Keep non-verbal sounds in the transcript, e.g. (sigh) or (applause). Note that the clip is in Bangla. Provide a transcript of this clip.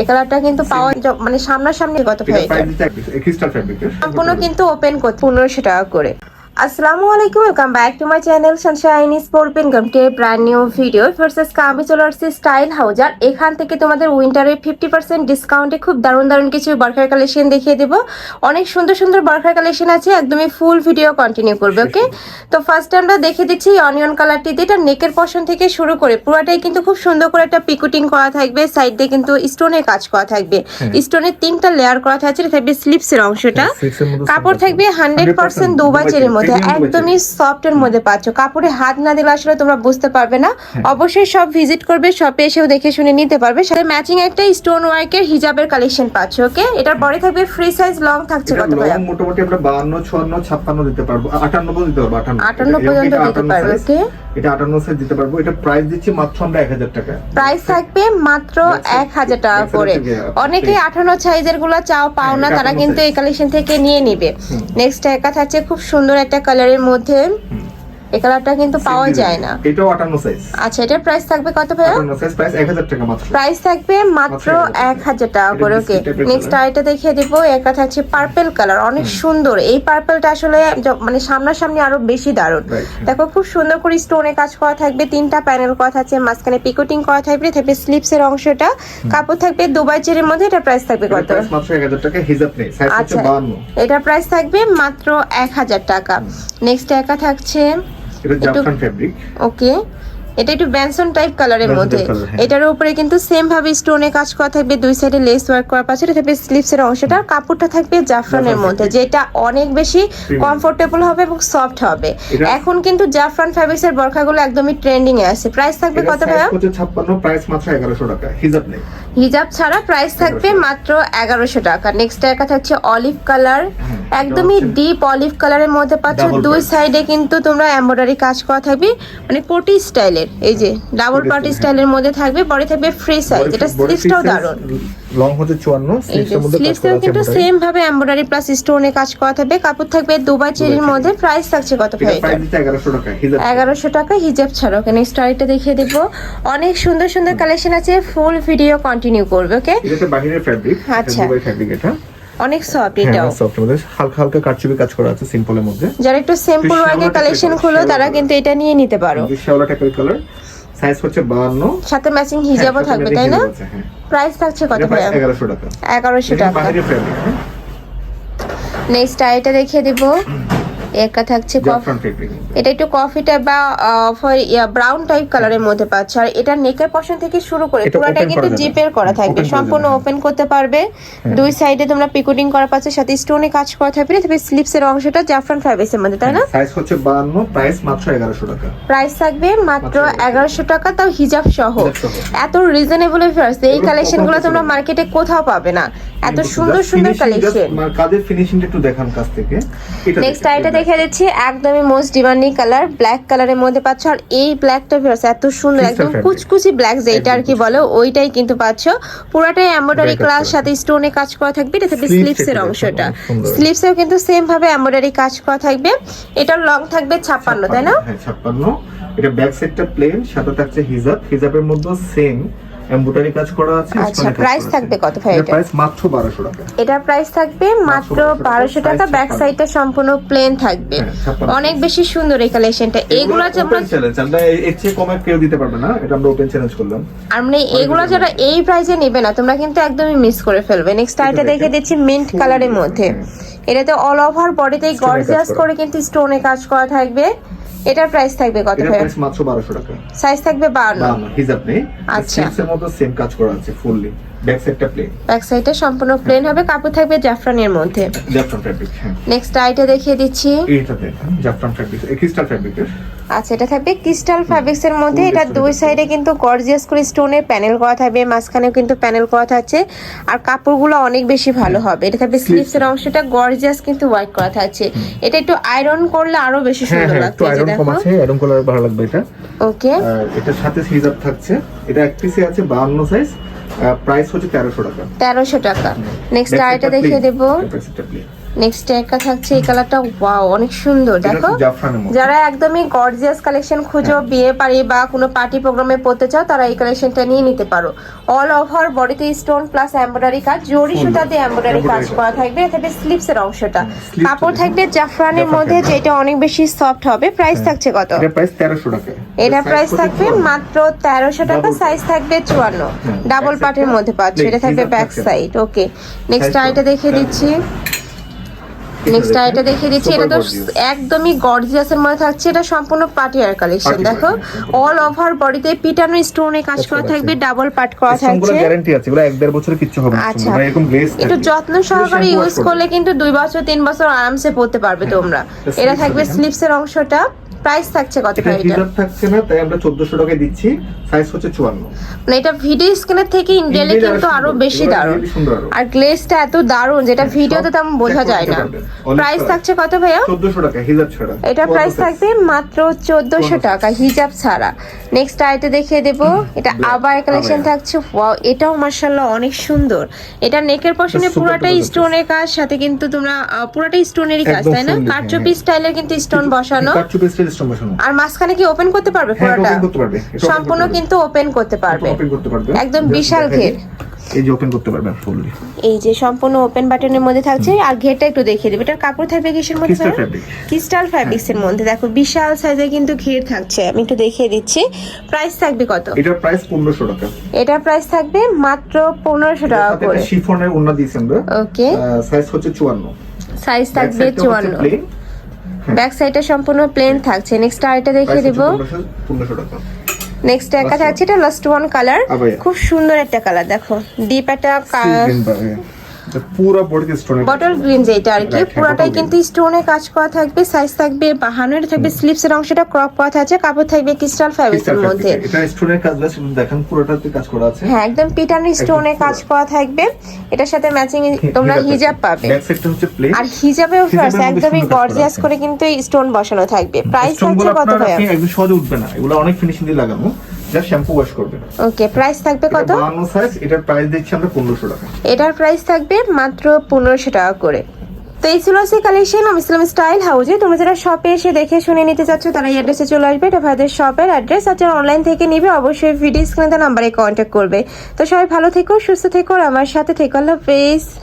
এই কালারটা কিন্তু পাওয়া মানে সামনাসামনি কত ক্রিস্টাল ফ্যাব্রিকের সম্পূর্ণ কিন্তু ওপেন করতে পনেরোশো টাকা করে। আসসালামু আলাইকুম welcome back to my channel sunshine sport income টে ব্র্যান্ড নিউ ভিডিও ভার্সেস আমি চলে আসছি স্টাইল হাউজার এখান থেকে তোমাদের উইন্টারে ফিফটি পার্সেন্ট ডিসকাউন্টে খুব দারুণ দারুণ কিছু বার্কার কালেকশন দেখিয়ে দেবো। অনেক সুন্দর সুন্দর বার্কার কালেকশন আছে একদমই ফুল ভিডিও কন্টিনিউ করবে ওকে তো ফার্স্ট আমরা দেখে দিচ্ছি অনিয়ন কালারটি দিয়ে এটা নেকের পশন থেকে শুরু করে পুরোটাই কিন্তু খুব সুন্দর করে একটা পিকুটিং করা থাকবে সাইড দিয়ে কিন্তু স্টোনের কাজ করা থাকবে। স্টোনের তিনটা লেয়ার করা থাকছে থাকবে স্লিপসের অংশটা। মধ্যে কাপড় থাকবে হান্ড্রেড পার্সেন্ট দুবাই চেরির মধ্যে একদমই সফট এর মধ্যে পাচ্ছ। কাপড়ে হাত না দিলে আসলে তোমরা বুঝতে পারবে না। হ্যাঁ। অবশ্যই সব ভিজিট করবে শপে এসেও দেখে শুনে নিতে পারবে। সাথে ম্যাচিং একটা স্টোন ওয়ার্কের হিজাবের কালেকশন পাচ্ছ ওকে এটার পরে থাকবে ফ্রি সাইজ লং থাকছে কত লং মোটামুটি আমরা 52 56 56 দিতে পারব। 58 পর্যন্ত দিতে পারব 58 58 পর্যন্ত দিতে 58 পারবে, okay? এটা 58 সাইজ দিতে পারব। এটা প্রাইস দিচ্ছি মাত্র আমরা 1000 টাকা। প্রাইস থাকবে মাত্র That's it. এক হাজার টাকা করে। অনেকেই আঠানো সাইজেরগুলো চাও পাও না হ্যাঁ, তারা কিন্তু এই কালেকশন থেকে নিয়ে নিবে। নেক্সট একা থাকছে খুব সুন্দর একটা কালারের মধ্যে এই কালারটা কিন্তু পাওয়া যায় না। এটাও 58 সাইজ আচ্ছা এটার প্রাইস থাকবে কত ভাইয়া? 58 সাইজ প্রাইস 1000 টাকা মাত্র। প্রাইস থাকবে মাত্র মাত্র এক হাজার টাকা। করে ওকে নেক্সট। আরেকটা দেখিয়ে দিব একটা থাকছে পার্পেল কালার অনেক সুন্দর। এই পার্পেলটা আসলে মানে সামনাসামনি আরও বেশি দারুণ। দেখো খুব সুন্দর করে স্টোনে কাজ করা থাকবে তিনটা প্যানেল করা থাকছে মাঝখানে পিকোটিং করা থাকবে থাকবে স্লিপস এর অংশটা। কাপড় থাকবে দুবাই চেরির মধ্যে এটা প্রাইস থাকবে কত? প্রাইস মাত্র 1000 টাকা হিজাব নেই সাইজ হচ্ছে আচ্ছা 52 এটা প্রাইস থাকবে মাত্র এক হাজার টাকা। নেক্সট একা থাকছে এটা জাফরান ফেব্রিক ওকে এটা একটু ব্যানসন টাইপ কালারের মধ্যে। হ্যাঁ। এটার উপরে কিন্তু সেম ভাবে স্টোনে কাজ করা থাকবে দুই সাইডে লেস ওয়ার্ক করা পাশে এটা থাকবে স্লিপস এর অংশটা। কাপড়টা থাকবে জাফরানের মধ্যে যেটা অনেক বেশি কমফোর্টেবল হবে এবং সফট হবে। এখন কিন্তু জাফরান ফ্যাব্রিক্স এর বরখাগুলো একদমই ট্রেন্ডিং এ আছে। প্রাইস থাকবে কত ভাইয়া? 56 প্রাইস মাত্র 1100 টাকা। হিজাব নেই। হিজাব ছাড়া প্রাইস থাকবে মাত্র এগারোশো টাকা। নেক্সট একা থাকছে অলিভ কালার একদমই ডিপ অলিভ কালারের মধ্যে পাচ্ছ। দুই। সাইডে কিন্তু তোমরা এম্ব্রয়ডারি কাজ করা থাকবে। মানে কোটি স্টাইলের এই যে ডাবল পার্টি স্টাইলের মধ্যে থাকবে। পরে থাকবে ফ্রি সাইজ এটা স্লিভটাও দারুণ। লং হচ্ছে 54 স্লিভসের মধ্যে কাজ করা আছে কিন্তু সেম ভাবে এমব্রয়ডারি প্লাস স্টোনে কাজ করা থাকবে। কাপড় থাকবে দুবাই চেরির মধ্যে প্রাইস থাকছে কত ভাই? এটা প্রাইস দিচ্ছে 1100 টাকা হিজাব। এগারোশো টাকা হিজাব ছাড়া ওকে নেক্সট আরেকটা দেখিয়ে দেবো অনেক সুন্দর সুন্দর কালেকশন আছে ফুল ভিডিও কন্টিনিউ করবে ওকে এটা বাহিরের ফেব্রিক আচ্ছা। দুবাই ফেব্রিক এটা। অনেক সফট হ্যাঁ এটাও। সফট মধ্যে। হালকা হালকা কারচুপি কাজ করা আছে সিম্পলের মধ্যে। যারা একটু সিম্পল ওয়ার্কের কালেকশন খুলো তারা কিন্তু এটা নিয়ে নিতে পারো। শ্যাওলা টাইপের কালার সাইজ হচ্ছে 52 সাথে ম্যাচিং হিজাবও থাকবে তাই না? হিজাব হ্যাঁ। প্রাইস থাকছে কত করে 1100 টাকা। এগারোশো এটা টাকা। বাহিরের ফেব্রিক নেক্সট আইটা দেখিয়ে দিব। একটা থাকছে এটা একটু কফি টাইপ বা ব্রাউন টাইপ কালারের মধ্যে পাচ্ছ। আর এটা নেকের পশন থেকে শুরু করে পুরোটা কিন্তু জিপের করা থাকবে সম্পূর্ণ ওপেন করতে পারবে। দুই সাইডে তোমরা পিকুটিং করা পাচ্ছ সাথে স্টোনে কাজ করা থাকবে তবে স্লিপস এর অংশটা জাফরান ফ্যাব্রিক্সের মধ্যে তাই না? সাইজ হচ্ছে 52 প্রাইস মাত্র 1100 টাকা। প্রাইস থাকবে মাত্র মাত্র এগারোশো। টাকা তাও হিজাব সহ। এত রিজনেবল ফার্স্ট এই কালেকশনগুলো তোমরা মার্কেটে কোথাও পাবে না। এত সুন্দর সুন্দর কালেকশন কাজের ফিনিশিংটা একটু দেখান কাছ থেকে। এটা নেক্সট দেখেন, আইটা এটা দেখে দিচ্ছি একদমই মোস্ট ডিমান্ডিং কালার ব্ল্যাক কালারের মধ্যে পাচ্ছ। আর এই ব্ল্যাকটা ফিরছে এত সুন্দর একদম কুচকুচি ব্ল্যাক যেটা আর কি বলো ওইটাই কিন্তু পাচ্ছ। পুরাটাই up ক্লাস। সাথে স্টোনে কাজ করা থাকবে এটা থাকবে Sleeves স্লিপস এর একটু অংশটা। স্লিপসেও কিন্তু সেম ভাবে এমব্রয়ডারি কাজ করা থাকবে। এটার লং থাকবে ছাপ্পান্ন তাই না? হ্যাঁ 56 এটা ব্যাক সাইডটা প্লেন সাথে থাকছে হিজাব হিজাবের মধ্যে সেম এমব্রয়ডারি কাজ করা আছে আচ্ছা, আছে। থাকবে কত ভাই এটা? প্রাইস মাত্র 1200 টাকা। এটার প্রাইস থাকবে মাত্র বারোশো বারোশো টাকা ব্যাক সাইডটা সম্পূর্ণ প্লেন থাকবে। হ্যাঁ, অনেক বেশি সুন্দর এই কালেকশনটা এগুলো যে আমরা চ্যালেঞ্জ আমরা এর চেয়ে কমে কেউ দিতে পারবে না এটা আমরা ওপেন চ্যালেঞ্জ করলাম। আর মানে এগুলো যারা এই প্রাইসে নেবে না তোমরা কিন্তু একদমই মিস করে ফেলবে। নেক্সট আইটা। দেখে দিচ্ছি মিন্ট কালারের মধ্যে। এটাতে অল ওভার বডিতে গর্জিয়াস করে। কিন্তু স্টোনে কাজ করা থাকবে। এটার প্রাইস থাকবে কত ভাই প্রাইস মাত্র 1200 টাকা। সাইজ থাকবে বাউন্ন। না না হিজাব নেই। আচ্ছা। এর মধ্যে সেম কাজ করা আছে ফুললি ব্যাক সাইডটা প্লেন ব্যাক সাইডটা সম্পূর্ণ প্লেন হবে কাপড় থাকবে জাফরানের মধ্যে। জাফরান ফেব্রিক হ্যাঁ। নেক্সট আইটা দেখিয়ে দিচ্ছি। এইটা দেখেন জাফরান ফেব্রিক ক্রিস্টাল আচ্ছা এটা থাকবে ক্রিস্টাল ফ্যাব্রিক্স এর মধ্যে। এটা দুই সাইডে কিন্তু গর্জিয়াস করে স্টোনের প্যানেল করা থাকবে মাঝখানেও কিন্তু প্যানেল করা থাকছে। আর কাপড়গুলো অনেক বেশি ভালো হবে। এটা থাকবে স্লিভস এর। অংশটা গর্জিয়াস কিন্তু ওয়ার্ক করা থাকছে। এটা একটু আয়রন করলে আরও বেশি হ্যাঁ সুন্দর হ্যাঁ এই আয়রন কম আছে আয়রন কালার ভালো লাগবে এটা। ওকে আর এটার সাথে হিজাব থাকছে। এটা এক পিসে আছে 52 সাইজ প্রাইস হচ্ছে 1300 টাকা। তেরোশো টাকা। নেক্সট আরেকটা দেখিয়ে দেবো। নেক্সট একটা থাকছে এই কালারটা ওয়াও অনেক সুন্দর। দেখো যারা একদমই গর্জিয়াস কালেকশন খুঁজো হ্যাঁ। বিয়ে পারি বা কোনো পার্টি প্রোগ্রামে পড়তে চাও তারা এই কালেকশনটা নিয়ে নিতে পারো। অল ওভার বডিতে স্টোন প্লাস এমব্রয়ডারি কাজ জরি সুতাতে এমব্রয়ডারি কাজ করা থাকবে এটাতে স্লিপস এর অংশটা। কাপড় থাকবে জাফরানের মধ্যে যেটা অনেক বেশি সফট হবে। প্রাইস থাকছে কত? এটা প্রাইস 1300 টাকা। এটা প্রাইস থাকবে মাত্র তেরোশো টাকা সাইজ থাকবে চুয়ান্ন। হুম, ডাবল back পার্টের মধ্যে পাচ্ছি। এটা থাকবে ব্যাক সাইড ওকে নেক্সট আইটা দেখিয়ে হ্যাঁ। দিচ্ছি। নেক্সট আইটা দেখিয়ে দিচ্ছি। এটা তো একদমই একদমই গর্জিয়াসের মধ্যে থাকছে। এটা সম্পূর্ণ পার্টি আর কালেকশন দেখো। অল ওভার বডিতে পিটানো স্টোনে কাজ করা থাকবে ডাবল পার্ট করা থাকছে। গ্যারান্টি আছে। এগুলো এক দেড় বছরে কিচ্ছু হবে না। আচ্ছা। এরকম গ্লেজ একটু যত্ন সহকারে ইউজ করলে কিন্তু দুই বছর তিন বছর আরামসে পড়তে পারবে তোমরা। এটা থাকবে স্লিপসের স্লিপস এর অংশটা। প্রাইস থাকছে কত ভাই এটা? থাকছে না তাই আমরা 1400 টাকায় দিচ্ছি। সাইজ হচ্ছে 54 মানে এটা ভিডিও স্ক্রিনের থেকে ইন্ডিয়ালে কিন্তু আরও বেশি দারুণ। সুন্দর আরও। গ্লেজটা এত দারুণ যেটা হ্যাঁ, ভিডিওতে তেমন বোঝা যায় না। প্রাইস থাকছে কত ভাইয়া? 1400 টাকা হিজাব ছাড়া। এটা প্রাইস থাকবে মাত্র চোদ্দশো টাকা হিজাব ছাড়া। নেক্সট আইটে দেখিয়ে দেব। এটা আবার কালেকশন থাকছে। ওয়াও এটাও মার্শাল্লাহ অনেক সুন্দর। এটা নেকের পশনে পুরোটাই স্টোনের কাজ সাথে কিন্তু তোমরা পুরোটাই স্টোনেরই কাজ তাই না? কারচুপি হ্যাঁ। স্টাইলের কিন্তু স্টোন বসানো। কাটচুপি স্টাইল সমস্যা নেই আর মাঝখানে কি ওপেন করতে পারবে হ্যাঁ, পুরোটা? ওপেন করতে পারবে সম্পূর্ণ কিন্তু ওপেন করতে পারবে। ওপেন করতে পারবে। একদম বিশাল ঘের। এই যে ওপেন করতে পারবেন ফুললি এই যে সম্পূর্ণ ওপেন বাটনের মধ্যে থাকছে আর ঘেরটা একটু দেখিয়ে দেবে। এটার কাপড় থাকবে কিসের মধ্যে ক্রিস্টাল ফ্যাব্রিক্স এর মধ্যে। দেখো বিশাল সাইজে কিন্তু ঘের থাকছে। আমি একটু দেখিয়ে দিচ্ছি। প্রাইস থাকবে কত? এটা প্রাইস 1500 টাকা। এটার প্রাইস থাকবে মাত্র 1500 টাকা করে। শিফনের ওন্না দিয়েছেন ওকে সাইজ হচ্ছে 54 সাইজ থাকবে 54 ব্যাক সাইডটা সম্পূর্ণ প্লেন থাকছে। নেক্সট আরেকটা দেখিয়ে দিব। দেবো 1500 1500 টাকা। নেক্সট একটা থাকছে এটা লাস্ট ওয়ান কালার খুব সুন্দর একটা কালার দেখো। ডিপ একটা পুরো বডিতে স্টোন বটল গ্রিন যেটা আর কি পুরোটাই কিন্তু স্টোনে কাজ করা থাকবে সাইজ থাকবে বাহান্ন এটা থাকবে স্লিপস এর অংশটা ক্রপ করা থাকছে কাপড় থাকবে ক্রিস্টাল ফ্যাব্রিক্স এর মধ্যে। এটা স্টোনের কাজ আছে দেখেন পুরোটাতে কাজ করা আছে। হ্যাঁ একদম পিটানো স্টোনে। কাজ করা থাকবে। এটার সাথে ম্যাচিং (laughs) তোমরা হিজাব পাবে। ব্যাক সাইডটা হচ্ছে প্লেন আর হিজাবেও ফার্স্ট একদমই গর্জিয়াস করে কিন্তু স্টোন বসানো থাকবে। প্রাইস থাকছে কত আপনি একদম সহজে উঠবে না। এগুলো অনেক ফিনিশিং দিয়ে লাগানো। যা শ্যাম্পু ওয়াশ করবেন ওকে প্রাইস থাকবে কত? 52 সাইজ এটার প্রাইস দিচ্ছি আমরা 1500 টাকা। এটার প্রাইস থাকবে মাত্র পনেরোশো টাকা করে। তো এই ছিল সেই কালেকশন আমি ইসলাম স্টাইল হাউজে। তোমরা যারা শপে এসে দেখে শুনে নিতে চাচ্ছ তারা এই অ্যাড্রেসে চলে আসবে। এটা ভাইদের শপের অ্যাড্রেস আর যারা অনলাইন থেকে নিবে অবশ্যই ভিডিও স্ক্রিনে নাম্বারে কন্ট্যাক্ট করবে। তো সবাই ভালো থেকো সুস্থ থেকো আর আমার সাথে থেকো। আল্লাহ হাফেজ।